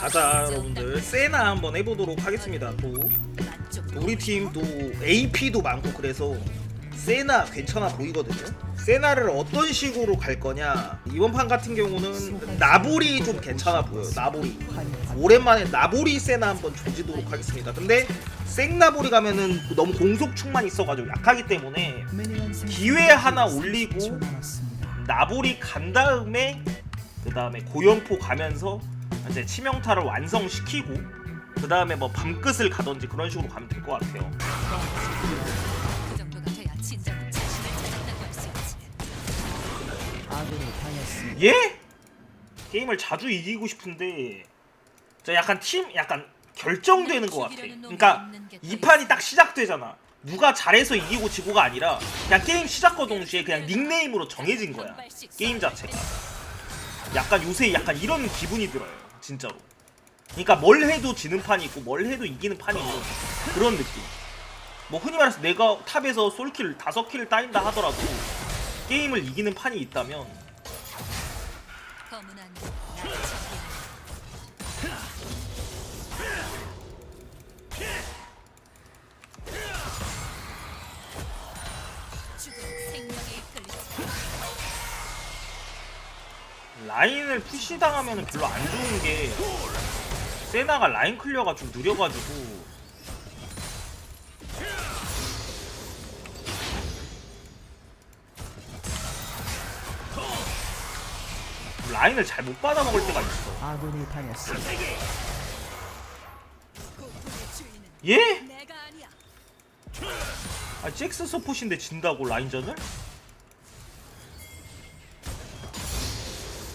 가자 여러분들. 세나 한번 해보도록 하겠습니다 또. 우리 팀도 AP도 많고 그래서 세나 괜찮아 보이거든요. 세나를 어떤 식으로 갈 거냐? 이번 판 같은 경우는 나보리 좀 괜찮아 보여요 나보리. 오랜만에 나보리 세나 한번 조지도록 하겠습니다. 근데 생나보리 가면은 너무 공속충만 있어가지고 약하기 때문에 기회 하나 올리고 나보리 간 다음에 그 다음에 고연포 가면서 이제 치명타를 완성시키고 그 다음에 뭐 밤끝을 가던지 그런 식으로 가면 될 것 같아요. 그 정도가 돼야 진정 자신을 찾았다고 할 수 있지. 아군이 당했습니다. 예? 게임을 자주 이기고 싶은데 저 약간 팀 약간 결정되는 것 같아. 그러니까 이 판이 딱 시작되잖아. 누가 잘해서 이기고 지고가 아니라 그냥 게임 시작과 동시에 그냥 닉네임으로 정해진 거야. 게임 자체가. 약간 요새 약간 이런 기분이 들어요. 진짜로. 그러니까 뭘 해도 지는 판이 있고 뭘 해도 이기는 판이 있는 그런 느낌. 뭐 흔히 말해서 내가 탑에서 솔킬 다섯 킬을 따인다 하더라도 게임을 이기는 판이 있다면 라인을 푸시 당하면 별로 안 좋은 게 세나가 라인 클리어가 좀 느려가지고 라인을 잘 못 받아 먹을 때가 있어 아군이 주인은 예? 아 잭스 서폿인데 진다고 라인전을?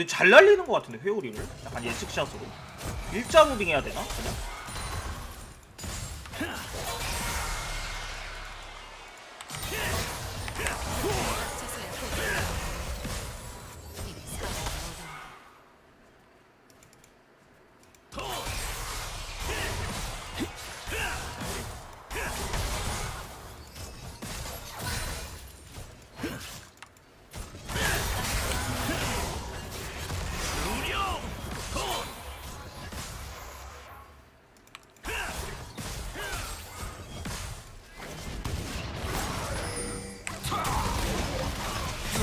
근데 잘 날리는 것 같은데 회오리를 약간 예측샷으로 일자 무빙 해야 되나? 그냥?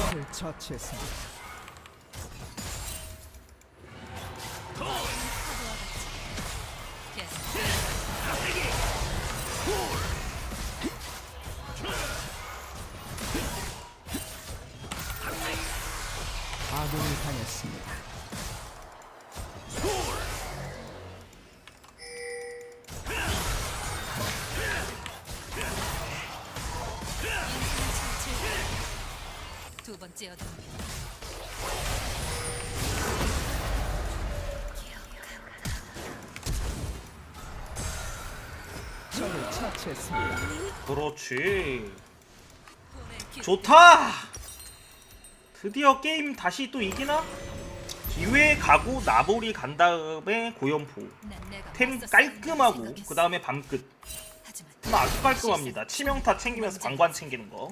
적을 처치했습니다. 어둠. 적을 처치했습니다. 그렇지. 좋다! 드디어 게임 다시 또 이기나? 기회 가고 나보리 간 다음에 고연포. 템 깔끔하고 그 다음에 밤끝. 아주 깔끔합니다. 치명타 챙기면서 방관 챙기는 거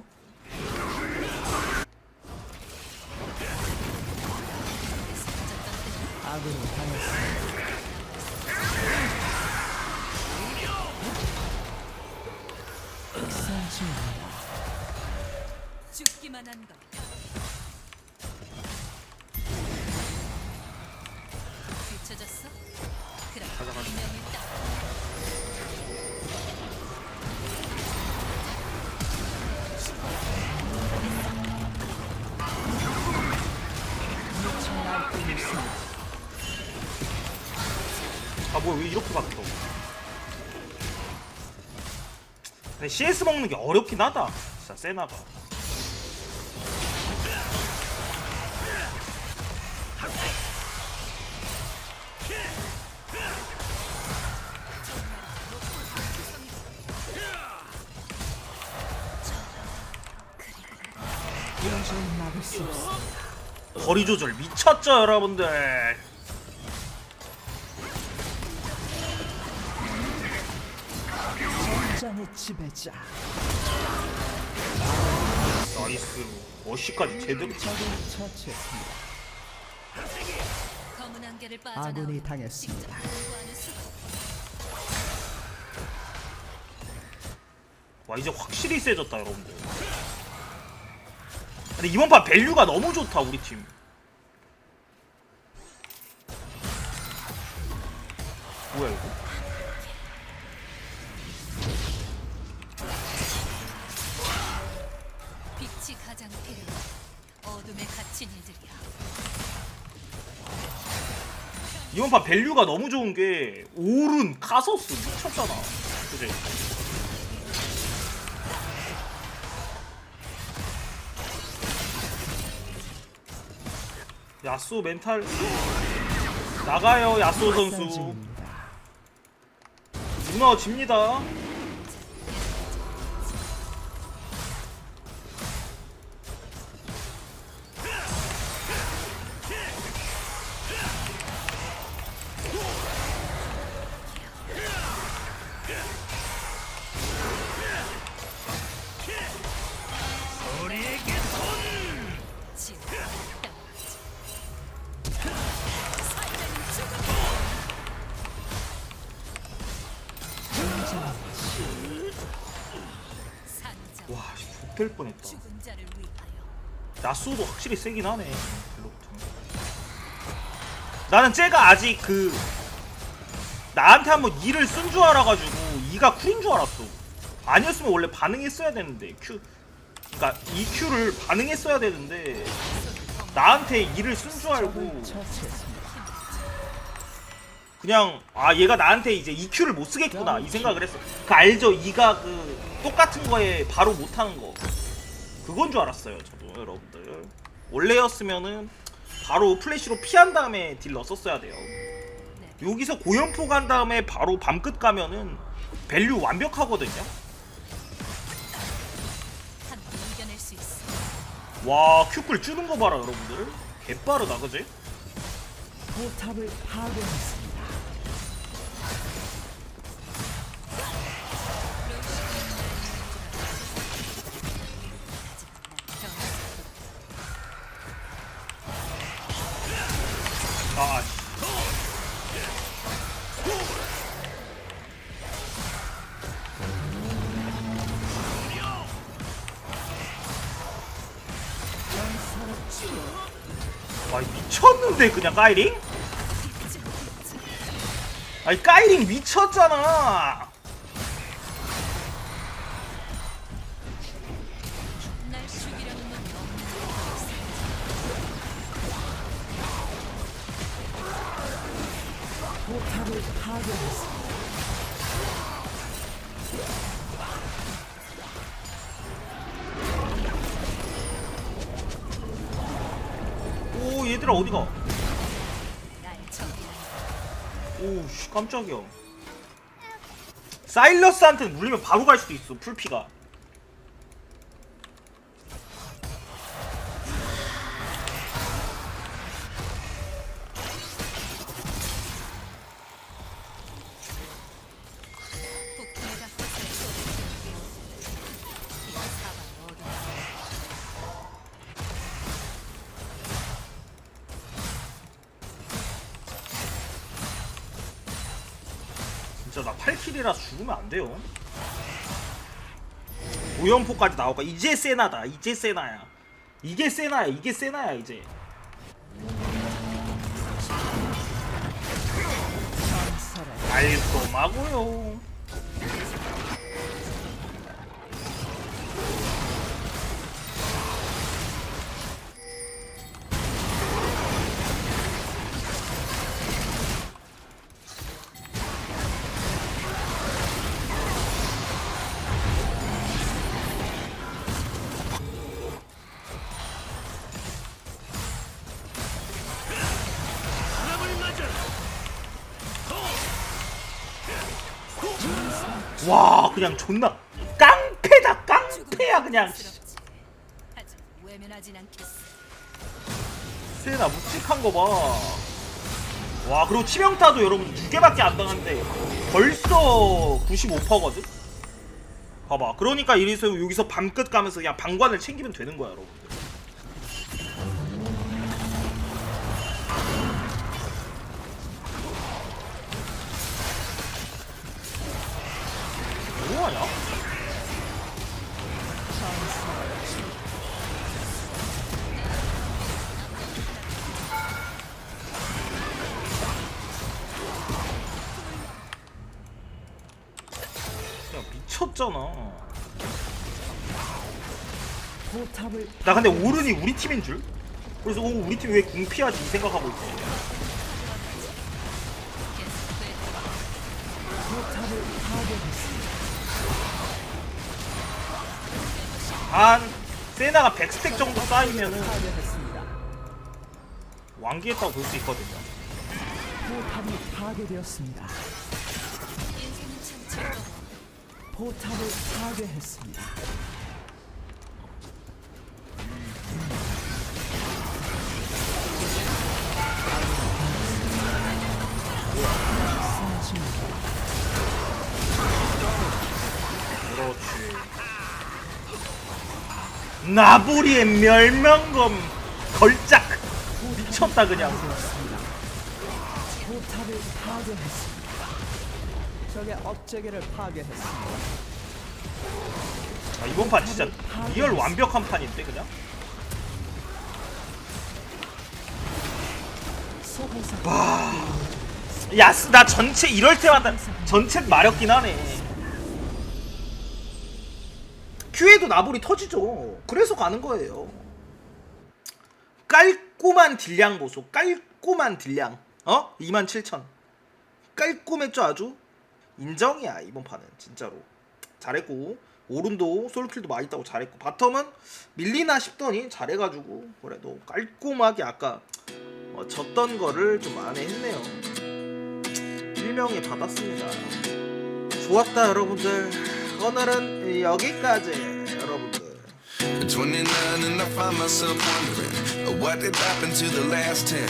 아군이 당했습니다. 죽기만 한 것. 뒤쳐졌어? 그럼 운명을 따. 미쳐 날뛰고 있습니다. 아뭐 이렇게 갔어? 근데 CS 먹는 게 어렵긴 하다. 진짜 세나가 거리 조절 미쳤죠 여러분들. 전장의 지배자. 나이스 어시까지 제대로 적을 처치했습니다. 검은 안개를 아군이 빠져나오는 당했습니다. 직접. 와 이제 확실히 세졌다 여러분들 근데 이번 판 밸류가 너무 좋다 우리 팀 뭐야 이거 이번 판 밸류가 너무 좋은 게 오른 카서스 미쳤잖아. 그지 야쏘 멘탈. 나가요 야쏘 선수. 중입니다. 무너집니다 와 X될 뻔했다. 야쏘도 확실히 세긴 하네. 나는 쟤가 아직 그 나한테 한번 E를 쓴 줄 알아가지고 E가 쿨인 줄 알았어 아니었으면 원래 반응했어야 되는데 Q 그니까 EQ를 반응했어야 되는데 나한테 E를 쓴 줄 알고. 그냥 아 얘가 나한테 이제 EQ를 못 쓰겠구나 이 생각을 했어. 그 알죠? E가 그 똑같은 거에 바로 못 하는 거. 그건 줄 알았어요 저도 여러분들. 원래였으면은 바로 플래시로 피한 다음에 딜 넣었어야 돼요. 여기서 고연포 간 다음에 바로 밤끝 가면은 밸류 완벽하거든요. 와 큐클 주는 거 봐라 여러분들. 개빠르다 그지? 포탑을 파괴했습니다. 와 미쳤는데 그냥 까이링? 아니 까이링 미쳤잖아. 포탑을 파괴했습니다. 얘들아 어디가. 오씨 깜짝이야 사일러스한테 물리면 바로 갈 수도 있어 풀피가 진짜 나 8킬이라 죽으면 안 돼요. 오연포까지 나올까? 이제 세나다. 이제 세나야. 이게 세나야. 이게 세나야 이제. 깔끔하고요 와 그냥 존나 깡패다 깡패야 그냥. 세나 묵직한 거 봐. 와 그리고 치명타도 여러분 두 개밖에 안 당하는데 벌써 95%거든. 봐봐. 그러니까 이래서 여기서 밤끝 가면서 그냥 방관을 챙기면 되는 거야, 여러분들. 뭐하냐? 야 미쳤잖아. 나 근데 오른이 우리 팀인 줄? 그래서 오 우리 팀 왜 궁피하지 이 생각하고 있어. 포탑을 파괴했습니다. 한 세나가 100스택 정도 쌓이면은. 완기했다고 볼 수 있거든요. 포탑이 파괴되었습니다. 포탑을 파괴했습니다. 나부리의 멸명검 걸작 미쳤다 그냥. 포탑을 파괴했습니다. 적의 업체계를 파괴했습니다. 아, 이번 판 진짜 리얼 완벽한 판인데 그냥. 소환사 야, 쓰- 나 전체 이럴 때마다 전체 마렵긴 하네. 큐에도 나불이 터지죠. 그래서 가는 거예요. 깔끔한 딜량 보소. 깔끔한 딜량. 어? 27,000. 깔끔했죠 아주. 인정이야 이번 판은 진짜로. 잘했고 오른도 솔킬도 많이 따고 잘했고 바텀은 밀리나 싶더니 잘해가지고 그래도 깔끔하게 아까 어, 졌던 거를 좀 만회했네요. 일명이 받았습니다. 좋았다 여러분들. 오늘은 여기까지 여러분들. 29 and I find myself wondering uh, what did happen to the last 10.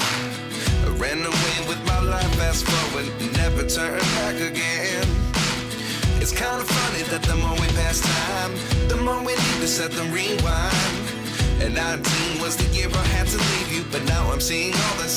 I ran away with my life, fast forward, never turn back again. It's kind of funny that the more we pass time, the more we need to set the rewind. And 19 was the year I had to leave you, but now I'm seeing all the